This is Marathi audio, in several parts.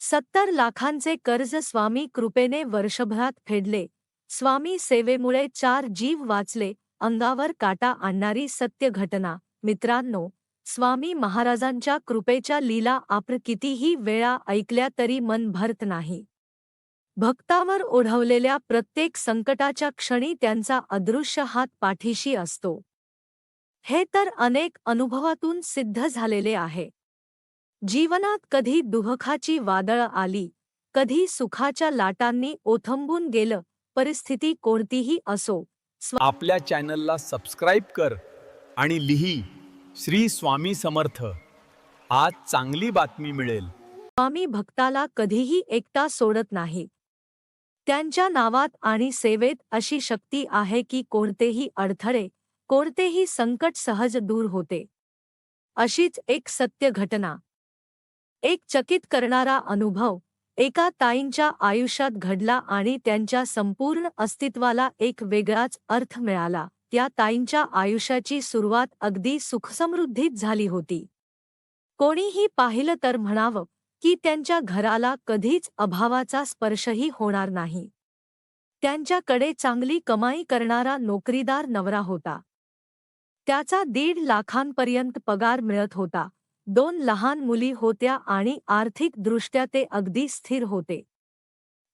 सत्तर लाखांचे कर्ज स्वामी कृपेने वर्षभरात फेडले. स्वामी सेवेमुळे चार जीव वाचले अंगावर काटा आणणारी सत्य घटना. मित्रांनो स्वामी महाराजांच्या कृपेच्या लीला आपण कितीही वेळा ऐकल्या तरी मन भरत नाही. भक्तावर ओढवलेल्या प्रत्येक संकटाच्या क्षणी त्यांचा अदृश्य हात पाठीशी असतो. हे तर अनेक अनुभवातून सिद्ध झालेले आहे. जीवनात कधी दुःखाची वादळ आली कधी सुखाच्या लाटांनी ओथंबून गेलं परिस्थिती कोणतीही असो. आपल्या चॅनलला सबस्क्राईब कर आणि लिही श्री स्वामी समर्थ. आज चांगली बातमी मिळेल. स्वामी भक्ताला कधीही एकटा सोडत नाही. त्यांच्या नावात आणि सेवेत अशी शक्ती आहे की कोणतेही अडथळे कोणतेही संकट सहज दूर होते. अशीच एक सत्य घटना. एक चकित करणारा अनुभव एका ताईंच्या आयुष्यात घडला आणि त्यांच्या संपूर्ण अस्तित्वाला एक वेगळाच अर्थ मिळाला. त्या ताईंच्या आयुष्याची सुरुवात अगदी सुखसमृद्धीत झाली होती. कोणीही पाहिलं तर म्हणावं की त्यांच्या घराला कधीच अभावाचा स्पर्शही होणार नाही. त्यांच्याकडे चांगली कमाई करणारा नोकरीदार नवरा होता. त्याचा दीड लाखांपर्यंत पगार मिळत होता. दोन लहान मुली होत्या आणि आर्थिकदृष्ट्या ते अगदी स्थिर होते.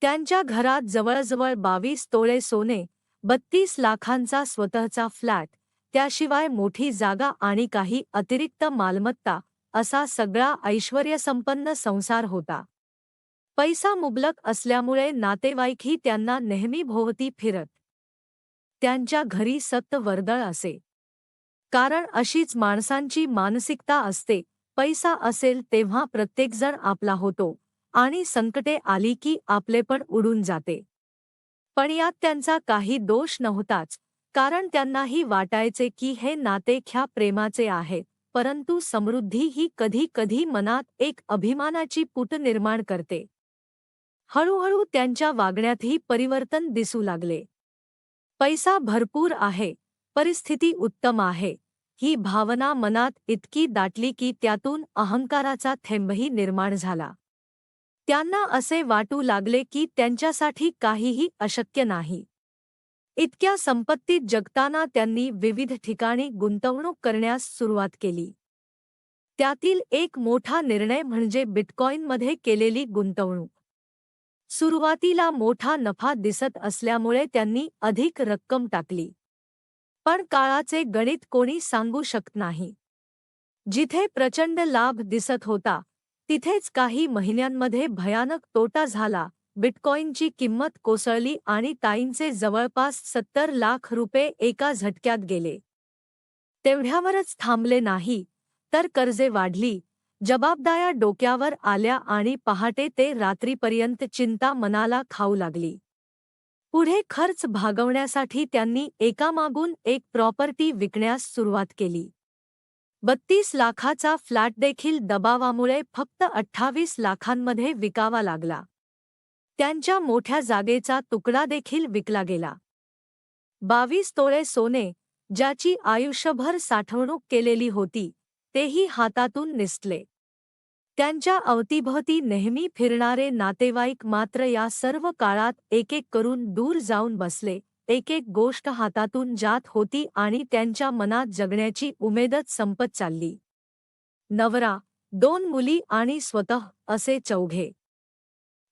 त्यांच्या घरात जवळजवळ बावीस तोळे सोने बत्तीस लाखांचा स्वतःचा फ्लॅट त्याशिवाय मोठी जागा आणि काही अतिरिक्त मालमत्ता असा सगळा ऐश्वर्यसंपन्न संसार होता. पैसा मुबलक असल्यामुळे नातेवाईकही त्यांना नेहमी भोवती फिरत. त्यांच्या घरी सत्त वर्दळ असे. कारण अशीच माणसांची मानसिकता असते पैसा असेल तेव्हा प्रत्येकजण आपला होतो. आणि संकटे आली की आपलेपण उडून जाते. पण यात त्यांचा काही दोष नव्हताच. कारण त्यांनाही वाटायचे की हे नाते ख्या प्रेमाचे आहे. परंतु समृद्धी ही कधी कधी मनात एक अभिमानाची पुट निर्माण करते. हळूहळू त्यांच्या वागण्यातही परिवर्तन दिसू लागले. पैसा भरपूर आहे. परिस्थिती उत्तम आहे. ही भावना मनात इतकी दाटली की त्यातून अहंकाराचा थेंबही निर्माण झाला. त्यांना असे वाटू लागले की त्यांच्यासाठी काहीही अशक्य नाही. इतक्या संपत्तीत जगताना त्यांनी विविध ठिकाणी गुंतवणूक करण्यास सुरुवात केली. त्यातील एक मोठा निर्णय म्हणजे बिटकॉईनमध्ये केलेली गुंतवणूक. सुरुवातीला मोठा नफा दिसत असल्यामुळे त्यांनी अधिक रक्कम टाकली. पण काळाचे गणित कोणी सांगू शकत नाही. जिथे प्रचंड लाभ दिसत होता तिथेच काही महिन्यांमध्ये भयानक तोटा झाला. बिटकॉईनची किंमत कोसळली आणि ताईंचे जवळपास सत्तर लाख रुपये एका झटक्यात गेले. तेवढ्यावरच थांबले नाही तर कर्जे वाढली. जबाबदाऱ्या डोक्यावर आल्या आणि पहाटे ते रात्रीपर्यंत चिंता मनाला खाऊ लागली. पुढे खर्च भागवण्यासाठी त्यांनी एकामागून एक प्रॉपर्टी विकण्यास सुरुवात केली. बत्तीस लाखाचा फ्लॅट देखील दबावामुळे फक्त अठ्ठावीस लाखांमध्ये विकावा लागला. त्यांच्या मोठ्या जागेचा तुकडा देखील विकला गेला. बावीस तोळे सोने ज्याची आयुष्यभर साठवणूक केलेली होती तेही हातातून निसटले. त्यांच्या अवतीभवती नेहमी फिरणारे नातेवाईक मात्र या सर्व काळात एक एक करून दूर जाऊन बसले एक एक गोष्ट हातातून जात होती आणि त्यांच्या मनात जगण्याची उमेदच संपत चालली. नवरा दोन मुली आणि स्वतः असे चौघे.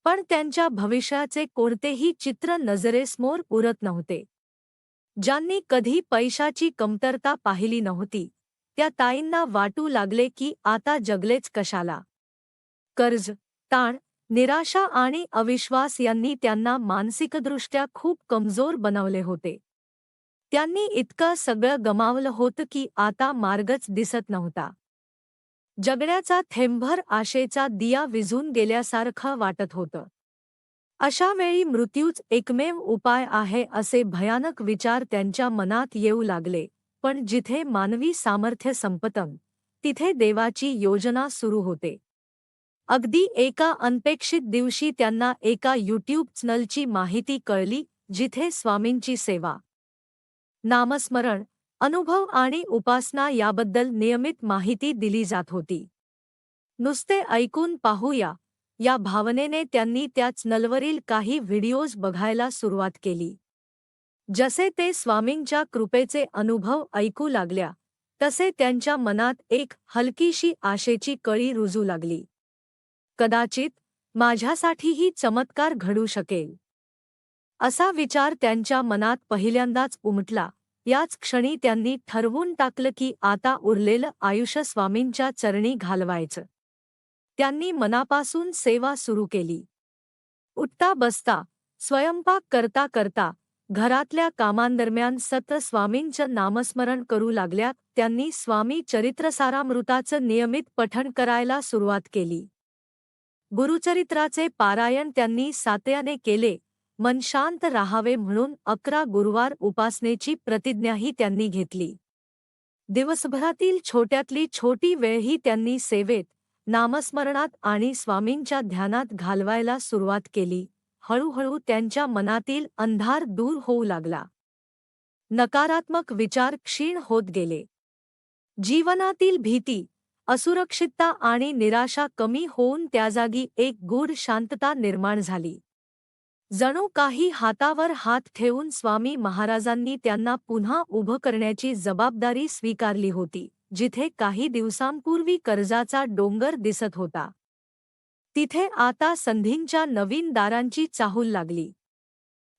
पण त्यांच्या भविष्याचे कोणतेही चित्र नजरेसमोर उरत नव्हते. ज्यांनी कधी पैशाची कमतरता पाहिली नव्हती त्या ताईंना वाटू लागले की आता जगलेच कशाला. कर्ज ताण निराशा आणि अविश्वास यांनी त्यांना मानसिकदृष्ट्या खूप कमजोर बनवले होते. त्यांनी इतकं सगळं गमावलं होतं की आता मार्गच दिसत नव्हता. जगण्याचा थेंभर आशेचा दिया विझून गेल्यासारखं वाटत होतं. अशा वेळी मृत्यूच एकमेव उपाय आहे असे भयानक विचार त्यांच्या मनात येऊ लागले पण जिथे मानवी सामर्थ्य संपतम तिथे देवाची योजना सुरू होते. अगदी एका अनपेक्षित दिवशी त्यांना एका यूट्यूब चॅनलची माहिती कळली जिथे स्वामींची सेवा. नामस्मरण अनुभव आणि उपासना याबद्दल नियमित माहिती दिली जात होती. नुसते ऐकून पाहूया या भावनेने त्यांनी त्या चॅनलवरील काही व्हिडिओज बघायला सुरुवात केली. जसे ते स्वामींच्या कृपेचे अनुभव ऐकू लागल्या तसे त्यांच्या मनात एक हलकीशी आशेची कळी रुजू लागली. कदाचित माझ्यासाठीही चमत्कार घडू शकेल. असा विचार त्यांच्या मनात पहिल्यांदाच उमटला. याच क्षणी त्यांनी ठरवून टाकलं की आता उरलेलं आयुष्य स्वामींच्या चरणी घालवायचं. त्यांनी मनापासून सेवा सुरू केली. उठता बसता स्वयंपाक करता करता घरातल्या कामांदरम्यान सत स्वामींचं नामस्मरण करू लागल्या त्यांनी स्वामी चरित्रसारामृताचं नियमित पठण करायला सुरुवात केली. गुरुचरित्राचे पारायण त्यांनी सातयाने केले. मन शांत राहावे म्हणून अकरा गुरुवार उपासनेची प्रतिज्ञाही त्यांनी घेतली. दिवसभरातील छोट्यातली छोटी वेळही त्यांनी सेवेत नामस्मरणात आणि स्वामींच्या ध्यानात घालवायला सुरुवात केली. हळूहळू त्यांच्या मनातील अंधार दूर होऊ लागला. नकारात्मक विचार क्षीण होत गेले. जीवनातील भीती असुरक्षितता आणि निराशा कमी होऊन त्या जागी एक गूढ शांतता निर्माण झाली. जणू काही हातावर हात ठेवून स्वामी महाराजांनी त्यांना पुन्हा उभं करण्याची जबाबदारी स्वीकारली होती जिथे काही दिवसांपूर्वी कर्जाचा डोंगर दिसत होता. तिथे आता संधींच्या नवीन दारांची चाहूल लागली.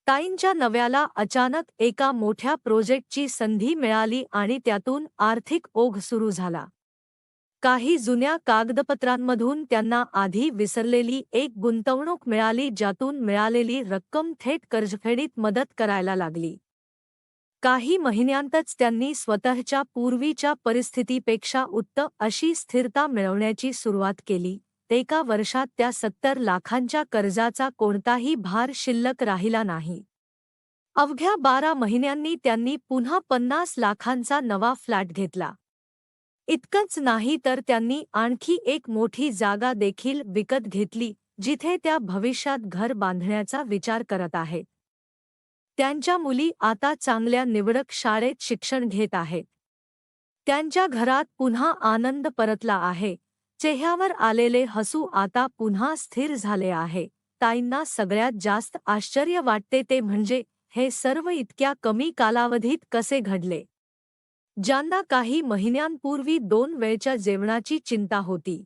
ताईंच्या नव्याला अचानक एका मोठ्या प्रोजेक्टची संधी मिळाली आणि त्यातून आर्थिक ओघ सुरू झाला. काही जुन्या कागदपत्रांमधून त्यांना आधी विसरलेली एक गुंतवणूक मिळाली ज्यातून मिळालेली रक्कम थेट कर्जफेडीत मदत करायला लागली. काही महिन्यांतच त्यांनी स्वतःच्या पूर्वीच्या परिस्थितीपेक्षा उत्तम अशी स्थिरता मिळवण्याची सुरुवात केली. एका वर्षात त्या सत्तर लाखांच्या कर्जाचा कोणताही भार शिल्लक राहिला नाही. अवघ्या बारा महिन्यांनी त्यांनी पुन्हा पन्नास लाखांचा नवा फ्लॅट घेतला. इतकंच नाही तर त्यांनी आणखी एक मोठी जागा देखील विकत घेतली जिथे त्या भविष्यात घर बांधण्याचा विचार करत आहेत. त्यांच्या मुली आता चांगल्या निवडक शाळेत शिक्षण घेत आहेत. त्यांच्या घरात पुन्हा आनंद परतला आहे. चेहऱ्यावर आलेले हसू आता पुन्हा स्थिर झाले आहे. ताईंना सगळ्यात जास्त आश्चर्य वाटते ते म्हणजे हे सर्व इतक्या कमी कालावधीत कसे घडले? ज्यांना काही महिन्यांपूर्वी दोन वेळच्या जेवणाची चिंता होती.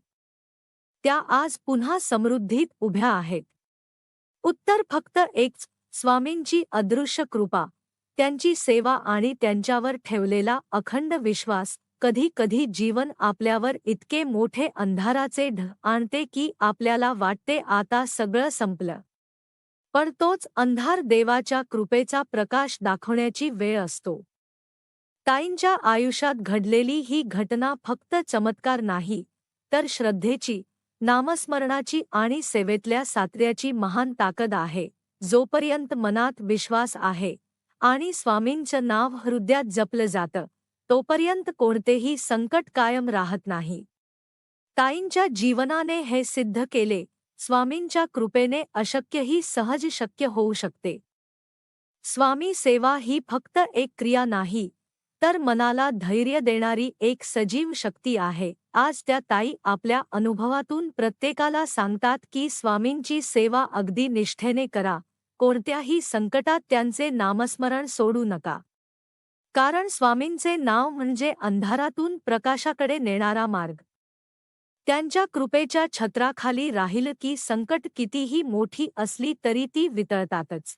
त्या आज पुन्हा समृद्धीत उभ्या आहेत. उत्तर फक्त एकच स्वामींची अदृश्य कृपा त्यांची सेवा आणि त्यांच्यावर ठेवलेला अखंड विश्वास कधी कधी जीवन आपल्यावर इतके मोठे अंधाराचे ढ आणते की आपल्याला वाटते आता सगळं संपलं. पण तोच अंधार देवाच्या कृपेचा प्रकाश दाखवण्याची वेळ असतो. ताईंच्या आयुष्यात घडलेली ही घटना फक्त चमत्कार नाही तर श्रद्धेची नामस्मरणाची आणि सेवेतल्या सात्र्याची महान ताकद आहे जोपर्यंत मनात विश्वास आहे आणि स्वामींचं नाव हृदयात जपलं जातं तोपर्यंत कोणतेही संकट कायम राहत नाही. ताईंच्या जीवनाने हे सिद्ध केले स्वामींच्या कृपेने अशक्यही सहज शक्य होऊ शकते. स्वामी सेवा ही फक्त एक क्रिया नाही तर मनाला धैर्य देणारी एक सजीव शक्ती आहे. आज त्या ताई आपल्या अनुभवातून प्रत्येकाला सांगतात की स्वामींची सेवा अगदी निष्ठेने करा. कोणत्याही संकटात त्यांचे नामस्मरण सोडू नका. कारण स्वामींचे नाव म्हणजे अंधारातून प्रकाशाकडे नेणारा मार्ग. त्यांच्या कृपेच्या छत्राखाली राहिलं की संकट कितीही मोठी असली तरी ती वितळतातच.